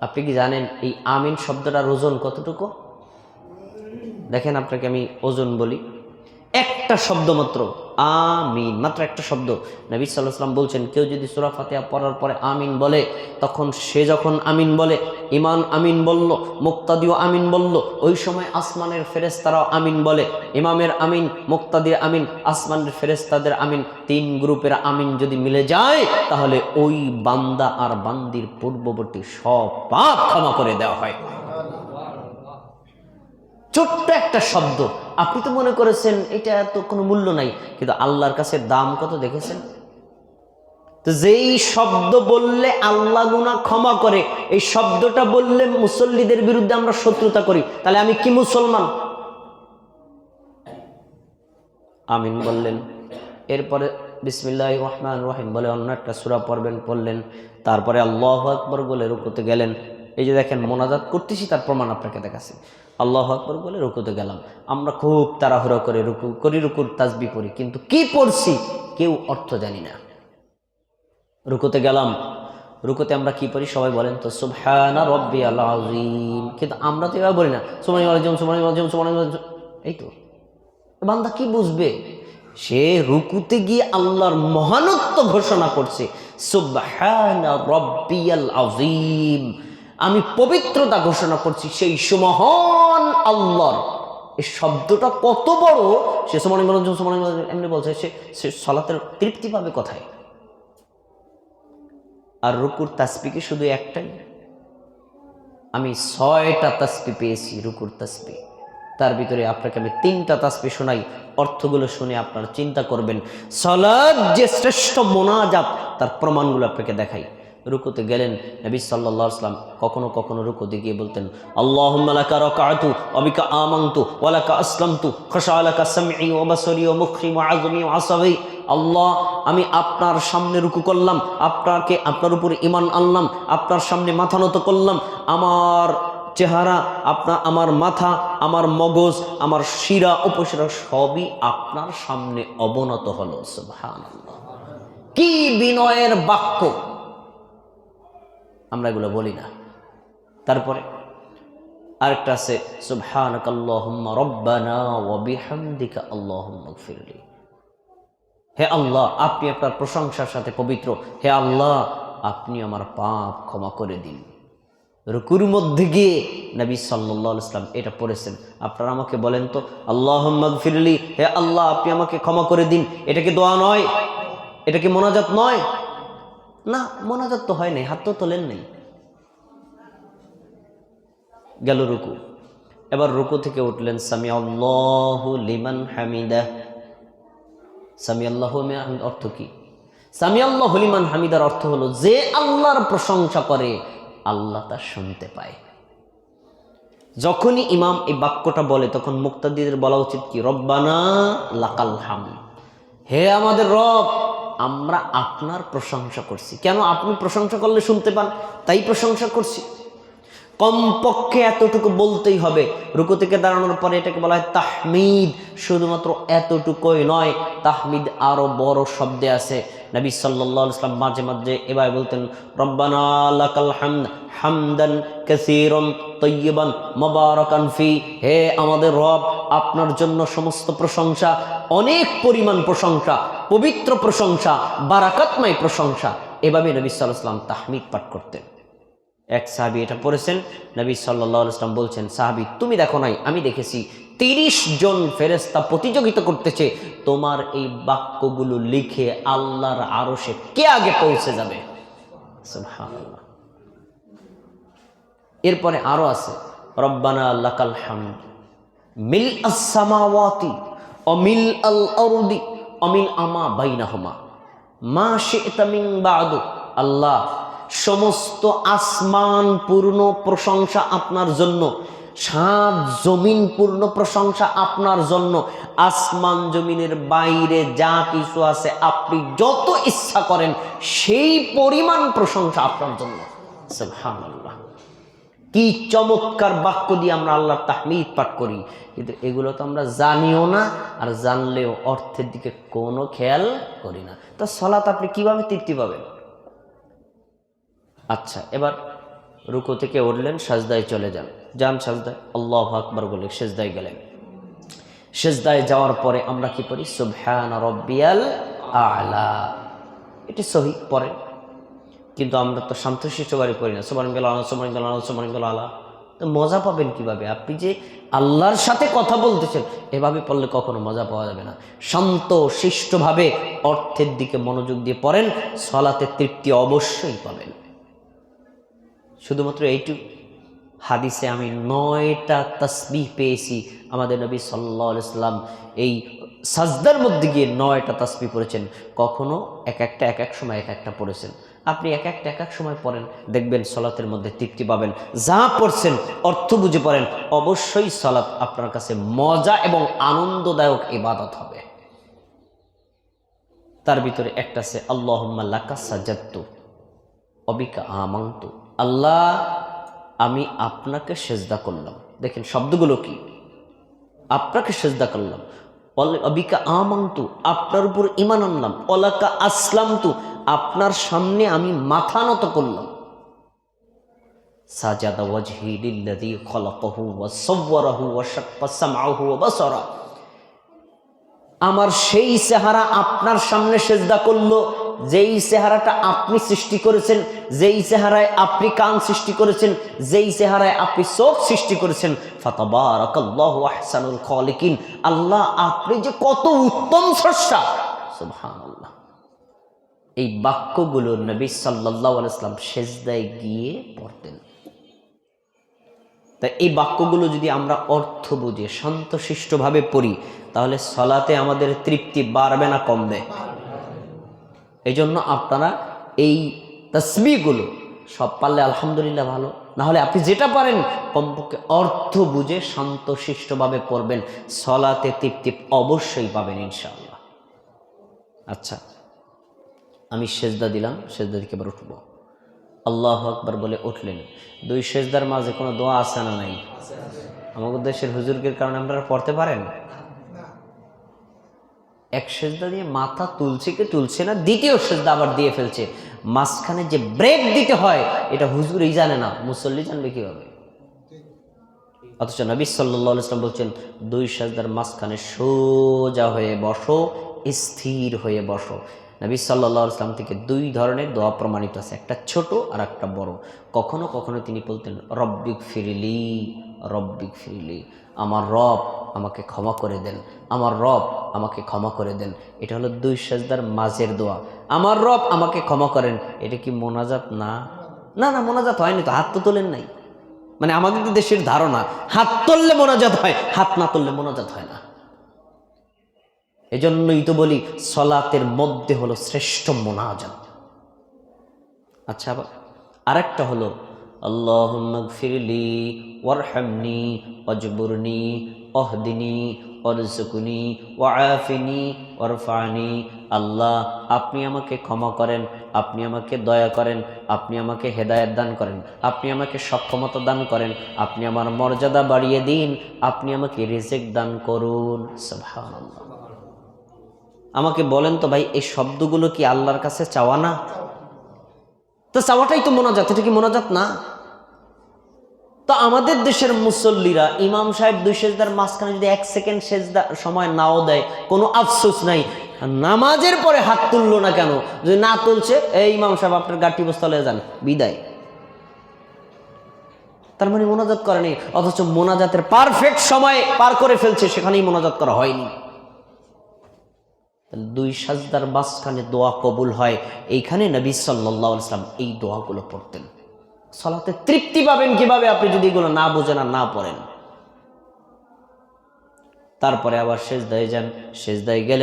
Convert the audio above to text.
আপনি কি জানেন এই আমিন শব্দটার ওজন কতটুকু? দেখেন আপনাকে আমি ওজন বলি। একটা শব্দ মাত্র। আমিন। মাত্র একটা শব্দ। নবী সাল্লাহ সাল্লাম বলছেন, কেউ যদি সুরা ফাতিহা পড়ার পরে আমিন বলে, তখন সে যখন আমিন বলে ইমান আমিন বলল, মুক্তাদিও আমিন বলল, ওই সময় আসমানের ফেরেস্তারাও আমিন বলে, ইমামের আমিন, মুক্তাদির আমিন, আসমানের ফেরেস্তাদের আমিন, তিন গ্রুপের আমিন যদি মিলে যায়, তাহলে ওই বান্দা আর বান্দির পূর্ববর্তী সব পাপ ক্ষমা করে দেওয়া হয়। ছোট্ট একটা শব্দ। আপনি তো মনে করেছেন এটা এত কোনো মূল্য নাই, কিন্তু আল্লাহর কাছে দাম কত দেখেছেন? তো যেই শব্দ বললে আল্লাহ গুনা ক্ষমা করে, এই শব্দটা বললে মুসল্লিদের বিরুদ্ধে আমরা শত্রুতা করি, তাহলে আমি কি মুসলমান? আমিন বললেন। এরপরে বিসমিল্লাহ রহমান রহিম বলে অন্য একটা সুরা পড়বেন, পড়লেন, তারপরে আল্লাহ আকবর বলে রুকুতে গেলেন। এই যে দেখেন, মোনাজাত করতেছি, তার প্রমাণ আপনাকে দেখাচ্ছি। আল্লাহ আকবর বলে রুকুতে গেলাম। আমরা খুব তাড়াহুড়া করে রুকু, করি রুকুর তাজবি পড়ি, কিন্তু কি পড়ছি কেউ অর্থ জানি না। রুকুতে গেলাম। রুকুতে আমরা কি পড়ি? সবাই বলেন তো, সুবহানা রব্বি আজিম কিন্তু আমরা তো এবার বলি না সুমানি আলজম সুমানি আলজম সুমানি এই তো। বান্দা কি বুঝবে? সে রুকুতে গিয়ে আল্লাহর মহানত্ব ঘোষণা করছে, সুবহানা রব্বিয়াল আজিম আমি পবিত্রতা ঘোষণা করছি, সেই সুমহান আল্লাহর। এই শব্দটা কত বড়? সে সমানি সমানি এমনি বলছে, সে সে সলাতের তৃপ্তি পাবে কোথায় আর রুকুর তাসবি শুধু একটাই? আমি ছয়টা তাসবি পেয়েছি, রুকুর তাসবি তার ভিতরে আপনাকে আমি তিনটা তাসবি শোনাই, অর্থগুলো শুনে আপনারা চিন্তা করবেন। সলাদ যে শ্রেষ্ঠ মোনাজাত, তার প্রমাণগুলো আপনাকে দেখাই। রুকুতে গেলেন, নবী সাল্লাহ আসলাম কখনো কখনো রুকুতে গিয়ে বলতেন আল্লাহ, আমি আপনার সামনে রুকু করলাম, আপনাকে, আপনার উপর ইমান আনলাম, আপনার সামনে মাথা নত করলাম, আমার চেহারা আপনার আমার মাথা, আমার মগজ, আমার শিরা, উপশিরা সবই আপনার সামনে অবনত হলো, সুবহানাল্লাহ। কি বিনয়ের বাক্য! আমরা এগুলো বলি না। তারপরে আরেকটা আছে সুবহানাক আল্লাহুম্মা হে আল্লাহ, আপনি আপনার প্রশংসার সাথে পবিত্র। হে আল্লাহ, আপনি আমার পাপ ক্ষমা করে দিন। রুকুর মধ্যে গিয়ে নবী সাল্লাহ ইসলাম এটা পড়েছেন। আপনারা আমাকে বলেন তো আল্লাহ ফিরলি হে আল্লাহ, আপনি আমাকে ক্ষমা করে দিন। এটা কি দোয়া নয়? এটা কি মোনাজাত নয়? না, মোনাজাত তো হয় নাই, হাত তো তোলেন নেই। গেল রুকু। এবার রুকু থেকে উঠলেন সামি আল্লাহ লিমান হামিদা সামি আল্লাহ অর্থ কি? সামি আল্লাহ হলিমান হামিদার অর্থ হলো, যে আল্লাহর প্রশংসা করে, আল্লাহ তা শুনতে পায়। যখনই ইমাম এই বাক্যটা বলে, তখন মুক্তাদিদের বলা উচিত কি? রব্বানা লাকাল হাম। হে আমাদের রব আমরা আপনার প্রশংসা করছি। কেন আপনি প্রশংসা করলে শুনতে পান? তাই প্রশংসা করছি। কমপক্ষে এতটুকু বলতেই হবে। রুকু থেকে দাঁড়ানোর পরে এটাকে বলা হয় তাহমিদ। শুধুমাত্র এতটুকুই নয়, তাহমিদ আরও বড় শব্দে আছে। নবী সাল্লাহ ইসলাম মাঝে মাঝে এবার বলতেন, রব্বানা লাকাল হামদ হামদান ফি। হে আমাদের রব আপনার জন্য সমস্ত প্রশংসা, অনেক পরিমাণ প্রশংসা, পবিত্র প্রশংসা, বারাকাতময় প্রশংসা। এভাবে নবী সাল্লাহ ইসলাম তাহমিদ পাঠ করতেন। এক সাহাবি এটা পড়েছেন, নবী সাল্লাহ ইসলাম বলছেন, সাহাবি, তুমি দেখো নাই, আমি দেখেছি তিরিশ জন ফেরেস্তা প্রতিযোগিতা করতেছে, তোমার এই বাক্যগুলো লিখে আল্লাহর আরও সে কে আগে পৌঁছে যাবে? এরপরে আরও আছে, রব্বানা লাকাল হামদ। মিল আসসামাওয়াতি অমিল আল আরদি অমিল আমা বাইনাহুমা। মা শি'তা মিন বা'দু। আল্লাহ, সমস্ত আসমান পূর্ণ প্রশংসা আপনার জন্য, সাত জমিন পূর্ণ প্রশংসা আপনার জন্য, আসমান জমিনের বাইরে যা কিছু আছে আপনি যত ইচ্ছা করেন, সেই পরিমাণ প্রশংসা আপনার জন্য। সুবহানাল্লাহ। কি চমৎকার বাক্য দিয়ে আমরা আল্লাহর তাহমিদ পাঠ করি। কিন্তু এগুলো তো আমরা জানিও না আর জানলেও অর্থের দিকে কোনো খেয়াল করি না। তো সলাত আপনি কীভাবে তৃপ্তি পাবেন? আচ্ছা এবার রুকো থেকে উঠলেন, সাজদায় চলে যান। যান সাজদায়, আল্লাহ আকবর বলে সেজদায় গেলেন। সেজদায় যাওয়ার পরে আমরা কি পড়ি? সুবহান রব্বিয়াল আলা। এটি সহি পরে কিন্তু আমরা তো শান্তশিষ্ট বাড়ি পড়ি না। সুমান গেল আলা সুমান গেল আলা সুমান গেল আলা তো মজা পাবেন কীভাবে? আপনি যে আল্লাহর সাথে কথা বলতেছেন, এভাবে পড়লে কখনো মজা পাওয়া যাবে না। শান্ত শিষ্টভাবে অর্থের দিকে মনোযোগ দিয়ে পড়েন, সলাতে তৃপ্তি অবশ্যই পাবেন। শুধুমাত্র এইটুকু হাদিসে আমি নয়টা তসবিহ পেয়েছি। আমাদের নবী সাল্লাহ ইসলাম এই সাজদার মধ্যে গিয়ে নয়টা তসবি পড়েছেন, কখনো এক একটা, এক এক সময় এক একটা পড়েছেন। আপনি এক একটা, এক এক সময় পড়েন, দেখবেন সলাতের মধ্যে তৃপ্তি পাবেন। যা পড়ছেন, অর্থ বুঝে পড়েন, অবশ্যই সলাৎ আপনার কাছে মজা এবং আনন্দদায়ক ইবাদত হবে। তার ভিতরে একটা আছে আল্লাহ লাকা সাজাত্তু অবিকা আমান্তু। আল্লাহ, আমি আপনাকে সেজদা করলাম। দেখেন শব্দগুলো কি? আপনাকে সেজদা করলাম। অবিকা আমান্তু, আপনার উপর ইমান আনলাম। অলাকা আসলাম তু আপনার সামনে আমি মাথা নত করলাম। সাজাদা ওয়াজহি লিল্লাযী খলাকাহু ওয়া সাওয়ারাহু ওয়া শাক্কা সামআহু ওয়া বাসারা। আমার সেই চেহারা আপনার সামনে সেজদা করল। যেই চেহারাটা আপনি সৃষ্টি করেছেন, যেই চেহারায় আপনি কান সৃষ্টি করেছেন, যেই চেহারায় আপনি চোখ সৃষ্টি করেছেন আল্লাহ আপনি যে কত উত্তম স্রষ্টা, সুবহানাল্লাহ। এই বাক্যগুলো নবী সাল্লাল্লাহু আলাইহি সাল্লাম সেজদায় গিয়ে পড়তেন। তাই এই বাক্যগুলো যদি আমরা অর্থ বুঝে শান্তশিষ্টভাবে পড়ি, তাহলে সলাতে আমাদের তৃপ্তি বাড়বে না, কমবে। এই জন্য আপনারা এই তসবিগুলো সব পারলে আলহামদুলিল্লাহ ভালো। না হলে আপনি যেটা পারেন, কমপক্ষে অর্থ বুঝে শান্তশিষ্টভাবে পড়বেন। সলাতে তৃপ্তি অবশ্যই পাবেন ইনশাআল্লাহ। আচ্ছা আমি সেজদা দিলাম, সেজদা দিকে এবার উঠবো। আল্লাহ আকবার বলে উঠলেন, দুই সেজদার মাঝে কোনো দোয়া আছে না নাই? আমাদের দেশের হুজুরগের কারণে আপনারা পড়তে পারেন? এক সেজদা দিয়ে মাথা তুলছে কি তুলছে না, দ্বিতীয় সেজদা আবার দিয়ে ফেলছে। মাঝখানে যে ব্রেক দিতে হয়, এটা হুজুরই জানে না। মুসল্লি জানবে কীভাবে? অথচ নবী সাল্লাহ ইসলাম বলছেন, দুই সাজদার মাঝখানে সোজা হয়ে বসো, স্থির হয়ে বসো। নবী ইসলাম থেকে দুই ধরনের দোয়া প্রমাণিত আছে, একটা ছোট আর একটা বড়। কখনো কখনো তিনি বলতেন রব্বিক ফিরিলি রব্বিক ফিরিলি আমার রব আমাকে ক্ষমা করে দেন। আমার রব আমাকে ক্ষমা করে দেন। এটা হলো দুই সাজদার মাঝের দোয়া। আমার রব আমাকে ক্ষমা করেন। এটা কি মোনাজাত? না। না না, মোনাজাত হয়নি তো। হাত তো তোলেন নাই। মানে আমাদের দেশের ধারণা, হাত তুললে মোনাজাত হয়, হাত না তুললে মোনাজাত হয় না। এজন্যই তো বলি, সলাতের মধ্যে হলো শ্রেষ্ঠ মোনাজাত। আচ্ছা আরেকটা হলো আল্লাহ ফিরলি ওয়ারহামনি অজবুরনি অহদিনী অরজুকুনি ওয়াফিনি ওরফানি আল্লাহ, আপনি আমাকে ক্ষমা করেন, আপনি আমাকে দয়া করেন, আপনি আমাকে হেদায়েত দান করেন, আপনি আমাকে সক্ষমতা দান করেন, আপনি আমার মর্যাদা বাড়িয়ে দিন, আপনি আমাকে রিজেক দান করুন। আমাকে বলেন তো ভাই, এই শব্দগুলো কি আল্লাহর কাছে চাওয়া না? তো চাওয়াটাই তো মোনাজাত, এটা কি মোনাজাত না? তো আমাদের দেশের মুসল্লিরা, ইমাম সাহেব দুই সেজদার মাঝখানে যদি এক সেকেন্ড সেজদা সময় নাও দেয়, কোনো আফসোস নাই। নামাজের পরে হাত তুললো না কেন? যদি না তুলছে, এই ইমাম সাহেব আপনার গাঠি বস্তালে যান, বিদায়। তার মানে মোনাজাত করেনি অথচ মোনাজাতের পারফেক্ট সময় পার করে ফেলছে, সেখানেই মোনাজাত করা হয়নি। দুই সাজদার মাঝখানে দোয়া কবুল হয়, এইখানে নবী সাল্লাহ ইসলাম এই দোয়াগুলো পড়তেন। সলাতে তৃপ্তি পাবেন কীভাবে? আপনি যদি এগুলো না বোঝেন আর না পড়েন। তারপরে আবার শেষ দায় যান। শেষ দায় গেলে